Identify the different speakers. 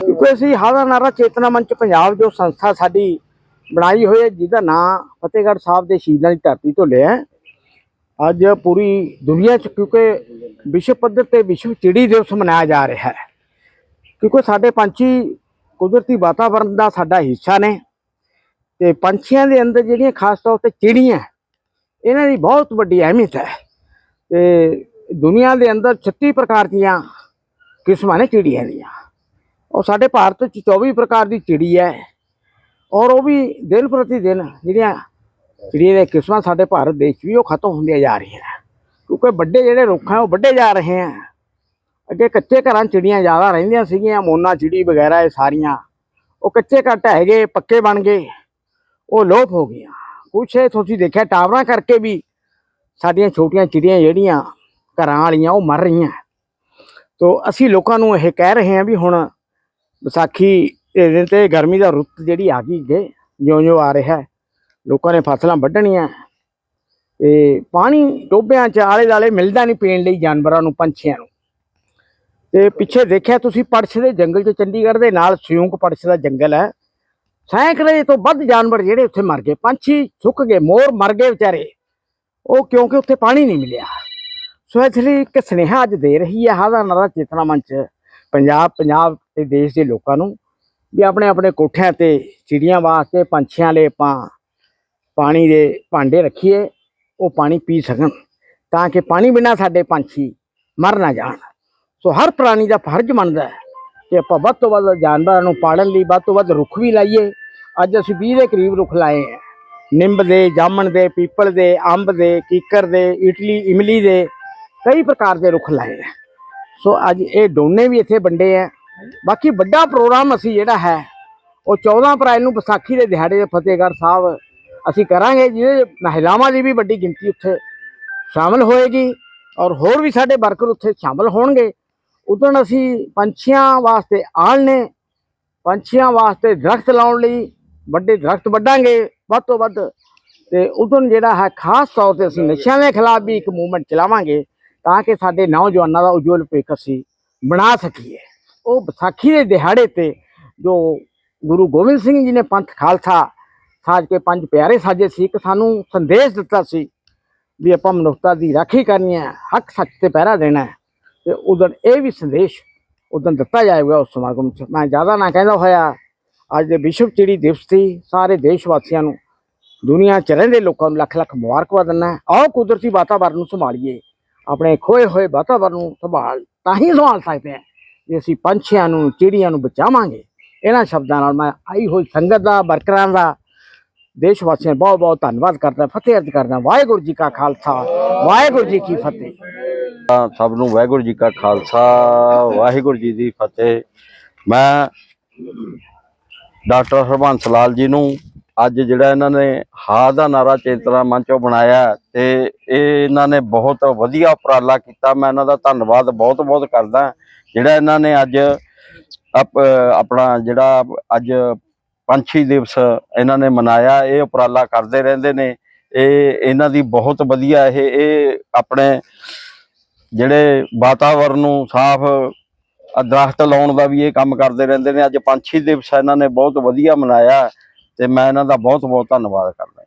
Speaker 1: ਕਿਉਂਕਿ ਅਸੀਂ ਹਾਦਾ ਨਾਰਾ ਚੇਤਨਾ ਮੰਚ ਪੰਜਾਬ ਜੋ ਸੰਸਥਾ ਸਾਡੀ ਬਣਾਈ ਹੋਈ ਹੈ, ਜਿਹਦਾ ਨਾਂ ਫਤਿਹਗੜ੍ਹ ਸਾਹਿਬ ਦੇ ਸ਼ਹੀਦਾਂ ਦੀ ਧਰਤੀ ਤੋਂ ਲਿਆ ਅੱਜ ਪੂਰੀ ਦੁਨੀਆ 'ਚ ਕਿਉਂਕਿ ਵਿਸ਼ਵ ਪੱਧਰ ਤੇ ਵਿਸ਼ਵ ਚਿੜੀ ਦਿਵਸ ਮਨਾਇਆ ਜਾ ਰਿਹਾ ਹੈ। ਕਿਉਂਕਿ ਸਾਡੇ ਪੰਛੀ ਕੁਦਰਤੀ ਵਾਤਾਵਰਣ ਦਾ ਸਾਡਾ ਹਿੱਸਾ ਨੇ ਤੇ ਪੰਛੀਆਂ ਦੇ ਅੰਦਰ ਜਿਹੜੀਆਂ ਖਾਸ ਤੌਰ ਤੇ ਚਿੜੀਆਂ ਇਹਨਾਂ ਦੀ ਬਹੁਤ ਵੱਡੀ ਅਹਿਮੀਅਤ ਹੈ। ਤੇ ਦੁਨੀਆ ਦੇ ਅੰਦਰ 36 ਪ੍ਰਕਾਰ ਦੀਆਂ ਕਿਸਮਾਂ ਨੇ ਚਿੜੀਆਂ ਦੀਆਂ। ਔਰ ਸਾਡੇ ਭਾਰਤ ਵਿੱਚ 24 ਪ੍ਰਕਾਰ ਦੀ ਚਿੜੀ ਹੈ ਔਰ ਉਹ ਵੀ ਦਿਨ ਪ੍ਰਤੀ ਦਿਨ ਜਿਹੜੀਆਂ ਚਿੜੀਆਂ ਦੀਆਂ ਕਿਸਮਾਂ ਸਾਡੇ ਭਾਰਤ ਦੇਸ਼ 'ਚ ਵੀ ਉਹ ਖਤਮ ਹੁੰਦੀਆਂ ਜਾ ਰਹੀਆਂ ਕਿਉਂਕਿ ਵੱਡੇ ਜਿਹੜੇ ਰੁੱਖ ਹੈ ਉਹ ਵੱਡੇ ਜਾ ਰਹੇ ਆ। ਅੱਗੇ ਕੱਚੇ ਘਰਾਂ ਚਿੜੀਆਂ ਜ਼ਿਆਦਾ ਰਹਿੰਦੀਆਂ ਸੀਗੀਆਂ, ਮੋਨਾ ਚਿੜੀ ਵਗੈਰਾ ਇਹ ਸਾਰੀਆਂ। ਉਹ ਕੱਚੇ ਘਰ ਹੈਗੇ ਪੱਕੇ ਬਣ ਗਏ। ਉਹ ਲੋਪ ਹੋ ਗਈਆਂ। ਕੁਛ ਇਹ ਤੁਸੀਂ ਦੇਖਿਆ, ਟਾਵਰਾਂ ਕਰਕੇ ਵੀ ਸਾਡੀਆਂ ਛੋਟੀਆਂ ਚਿੜੀਆਂ ਜਿਹੜੀਆਂ ਘਰਾਂ ਵਾਲੀਆਂ, ਉਹ ਮਰ ਰਹੀਆਂ। ਤੋ ਅਸੀਂ ਲੋਕਾਂ ਨੂੰ ਇਹ ਕਹਿ ਰਹੇ ਹਾਂ ਵੀ ਹੁਣ ਵਿਸਾਖੀ ਦੇ ਦਿਨ ਤੇ ਗਰਮੀ ਦਾ ਰੁੱਤ ਜਿਹੜੀ ਆ ਗਈ ਅੱਗੇ, ਜਿਉਂ-ਜਿਉਂ ਆ ਰਿਹਾ ਲੋਕਾਂ ਨੇ ਫਸਲਾਂ ਵੱਢਣੀਆਂ। ਤੇ ਪਾਣੀ ਟੋਬਿਆਂ 'ਚ ਆਲੇ ਦਾਲੇ ਮਿਲਦਾ ਨਹੀਂ ਪੀਣ ਲਈ ਜਾਨਵਰਾਂ ਨੂੰ, ਪੰਛੀਆਂ ਨੂੰ। ਤੇ ਪਿੱਛੇ ਦੇਖਿਆ ਤੁਸੀਂ, ਪੜਛ ਦੇ ਜੰਗਲ 'ਚ ਚੰਡੀਗੜ੍ਹ ਦੇ ਨਾਲ ਸਿਉਂਕ ਪੜਛ ਦਾ ਜੰਗਲ ਹੈ। ਸੈਂਕੜੇ ਤੋਂ ਵੱਧ ਜਾਨਵਰ ਜਿਹੜੇ ਉੱਥੇ ਮਰ ਗਏ। ਪੰਛੀ ਸੁੱਕ ਗਏ, ਮੋਰ ਮਰ ਗਏ ਵਿਚਾਰੇ। ਉਹ ਕਿਉਂਕਿ ਉੱਥੇ ਪਾਣੀ ਨਹੀਂ ਮਿਲਿਆ। ਸੋ ਇਸ ਲਈ ਇੱਕ ਸੁਨੇਹਾ ਅੱਜ ਦੇ ਰਹੀ ਹੈ ਹਾਦਾ ਨਰਾ ਚੇਤਨਾ ਮੰਚ ਪੰਜਾਬ ਪੰਜਾਬ ਤੇ ਦੇਸ਼ ਦੇ ਲੋਕਾਂ ਨੂੰ ਵੀ ਆਪਣੇ ਆਪਣੇ ਕੋਠਿਆਂ ਤੇ, ਚਿੜੀਆਂ ਵਾਸਤੇ, ਪੰਛੀਆਂ ਲਈ ਆਪਾਂ ਪਾਣੀ ਦੇ ਭਾਂਡੇ ਰੱਖੀਏ, ਉਹ ਪਾਣੀ ਪੀ ਸਕਣ ਤਾਂ ਕਿ ਪਾਣੀ ਬਿਨਾਂ ਸਾਡੇ ਪੰਛੀ ਮਰ ਨਾ ਜਾਣ। ਸੋ ਹਰ ਪ੍ਰਾਣੀ ਦਾ ਫਰਜ਼ ਬਣਦਾ ਹੈ ਕਿ ਆਪਾਂ ਵੱਧ ਤੋਂ ਵੱਧ ਜਾਨਵਰਾਂ ਨੂੰ ਪਾਲਣ ਲਈ, ਵੱਧ ਤੋਂ ਵੱਧ ਰੁੱਖ ਵੀ ਲਾਈਏ ਅੱਜ ਅਸੀਂ 20 ਦੇ ਕਰੀਬ ਰੁੱਖ ਲਾਏ ਹੈ। ਨਿੰਬ ਦੇ, ਜਾਮਣ ਦੇ, ਪੀਪਲ ਦੇ, ਅੰਬ ਦੇ, ਕੀਕਰ ਦੇ, ਇਟਲੀ, ਇਮਲੀ ਦੇ ਕਈ ਪ੍ਰਕਾਰ ਦੇ ਰੁੱਖ ਲਾਏ ਹੈ। ਸੋ ਅੱਜ ਇਹ ਡੋਨੇ ਵੀ ਇੱਥੇ ਵੰਡੇ ਹੈ। ਬਾਕੀ ਵੱਡਾ ਪ੍ਰੋਗਰਾਮ ਅਸੀਂ ਜਿਹੜਾ ਹੈ, ਉਹ 14 ਅਪ੍ਰੈਲ ਨੂੰ ਵਿਸਾਖੀ ਦੇ ਦਿਹਾੜੇ ਫਤਿਹਗੜ੍ਹ ਸਾਹਿਬ ਅਸੀਂ ਕਰਾਂਗੇ, ਜਿਹਦੇ ਮਹਿਲਾਵਾਂ ਦੀ ਵੀ ਵੱਡੀ ਗਿਣਤੀ ਉੱਥੇ ਸ਼ਾਮਲ ਹੋਏਗੀ ਔਰ ਹੋਰ ਵੀ ਸਾਡੇ ਵਰਕਰ ਉੱਥੇ ਸ਼ਾਮਲ ਹੋਣਗੇ। ਉਦੋਂ ਅਸੀਂ ਪੰਛੀਆਂ ਵਾਸਤੇ ਆਲਣੇ ਪੰਛੀਆਂ ਵਾਸਤੇ ਦਰਖਤ ਲਾਉਣ ਲਈ ਵੱਡੇ ਦਰਖਤ ਵੱਢਾਂਗੇ, ਵੱਧ ਤੋਂ ਵੱਧ। ਤੇ ਉਦੋਂ ਜਿਹੜਾ ਹੈ, ਖਾਸ ਤੌਰ ਤੇ ਅਸੀਂ ਨਸ਼ਿਆਂ ਦੇ ਖਿਲਾਫ ਵੀ ਇੱਕ ਮੂਵਮੈਂਟ ਚਲਾਵਾਂਗੇ, ਤਾਂ ਕਿ ਸਾਡੇ ਨੌਜਵਾਨਾਂ ਦਾ ਉਜਵਲ ਭਵਿੱਖ ਅਸੀਂ ਬਣਾ ਸਕੀਏ। ਉਹ ਵਿਸਾਖੀ ਦੇ ਦਿਹਾੜੇ ਤੇ ਜੋ ਗੁਰੂ ਗੋਬਿੰਦ ਸਿੰਘ ਜੀ ਨੇ ਪੰਥ ਖਾਲਸਾ ਸਾਜ ਕੇ ਪੰਜ ਪਿਆਰੇ ਸਾਜੇ ਸੀ, ਇੱਕ ਸਾਨੂੰ ਸੰਦੇਸ਼ ਦਿੱਤਾ ਸੀ ਵੀ ਆਪਾਂ ਮਨੁੱਖਤਾ ਦੀ ਰਾਖੀ ਕਰਨੀ ਹੈ, ਹੱਕ ਸੱਚ ਤੇ ਪਹਿਰਾ ਦੇਣਾ ਹੈ। ਤੇ ਉਦੋਂ ਇਹ ਵੀ ਸੰਦੇਸ਼ ਉਦੋਂ ਦਿੱਤਾ ਜਾਏਗਾ ਉਸ ਸਮਾਗਮ 'ਚ। ਮੈਂ ਜ਼ਿਆਦਾ ਨਾ ਕਹਿੰਦਾ ਹੋਇਆ ਅੱਜ ਦੇ ਵਿਸ਼ਵ ਚਿੜੀ ਦਿਵਸ ਦੀ ਸਾਰੇ ਦੇਸ਼ ਵਾਸੀਆਂ ਨੂੰ ਦੁਨੀਆ 'ਚ ਰਹਿੰਦੇ ਲੋਕਾਂ ਨੂੰ ਲੱਖ ਲੱਖ ਮੁਬਾਰਕਬਾਦ ਦਿੰਦਾ ਆਓ ਕੁਦਰਤੀ ਵਾਤਾਵਰਨ ਨੂੰ ਸੰਭਾਲੀਏ। ਆਪਣੇ ਖੋਏ ਹੋਏ ਵਾਤਾਵਰਨ ਨੂੰ ਸੰਭਾਲ ਤਾਂ ਹੀ ਸੰਭਾਲ ਸਕਦੇ ਹਾਂ। ਜੇ ਅਸੀਂ ਪੰਛੀਆਂ ਨੂੰ, ਚਿੜੀਆਂ ਨੂੰ ਬਚਾਵਾਂਗੇ, ਇਹਨਾਂ ਸ਼ਬਦਾਂ ਨਾਲ ਮੈਂ ਆਈ ਹੋਈ ਸੰਗਤ ਦਾ, ਵਰਕਰਾਂ ਦਾ ਦੇਸ਼ ਵਾਸੀਆਂ ਬਹੁਤ ਬਹੁਤ ਧੰਨਵਾਦ ਕਰਦਾ, ਫਤਿਹ ਅਰਜ਼ ਕਰਦਾ। ਵਾਹਿਗੁਰੂ ਜੀ ਕਾ ਖਾਲਸਾ, ਵਾਹਿਗੁਰੂ ਜੀ ਕੀ ਫਤਿਹ।
Speaker 2: ਸਭ ਨੂੰ ਵਾਹਿਗੁਰੂ ਜੀ ਕਾ ਖਾਲਸਾ, ਵਾਹਿਗੁਰੂ ਜੀ ਦੀ ਫਤਿਹ। ਮੈਂ ਡਾਕਟਰ ਹਰਬੰਸ ਲਾਲ ਜੀ ਨੂੰ ਅੱਜ ਜਿਹੜਾ ਇਹਨਾਂ ਨੇ ਹਾ ਦਾ ਨਾਰਾ ਚੇਤਨਾ ਮੰਚੋਂ ਬਣਾਇਆ ਤੇ ਇਹ ਇਹਨਾਂ ਨੇ ਬਹੁਤ ਵਧੀਆ ਉਪਰਾਲਾ ਕੀਤਾ। ਮੈਂ ਇਹਨਾਂ ਦਾ ਧੰਨਵਾਦ ਬਹੁਤ ਬਹੁਤ ਕਰਦਾ। ਜਿਹੜਾ ਇਹਨਾਂ ਨੇ ਅੱਜ ਅਪ- ਆਪਣਾ ਜਿਹੜਾ ਅੱਜ ਪੰਛੀ ਦਿਵਸ ਇਹਨਾਂ ਨੇ ਮਨਾਇਆ, ਇਹ ਉਪਰਾਲਾ ਕਰਦੇ ਰਹਿੰਦੇ ਨੇ। ਇਹ ਇਹਨਾਂ ਦੀ ਬਹੁਤ ਵਧੀਆ ਇਹ ਇਹ ਆਪਣੇ ਜਿਹੜੇ ਵਾਤਾਵਰਨ ਨੂੰ ਸਾਫ਼ ਦਰਖਤ ਲਾਉਣ ਦਾ ਵੀ ਇਹ ਕੰਮ ਕਰਦੇ ਰਹਿੰਦੇ ਨੇ। ਅੱਜ ਪੰਛੀ ਦਿਵਸ ਇਹਨਾਂ ਨੇ ਬਹੁਤ ਵਧੀਆ ਮਨਾਇਆ ਤੇ ਮੈਂ ਇਹਨਾਂ ਦਾ ਬਹੁਤ ਬਹੁਤ ਧੰਨਵਾਦ ਕਰਦਾ।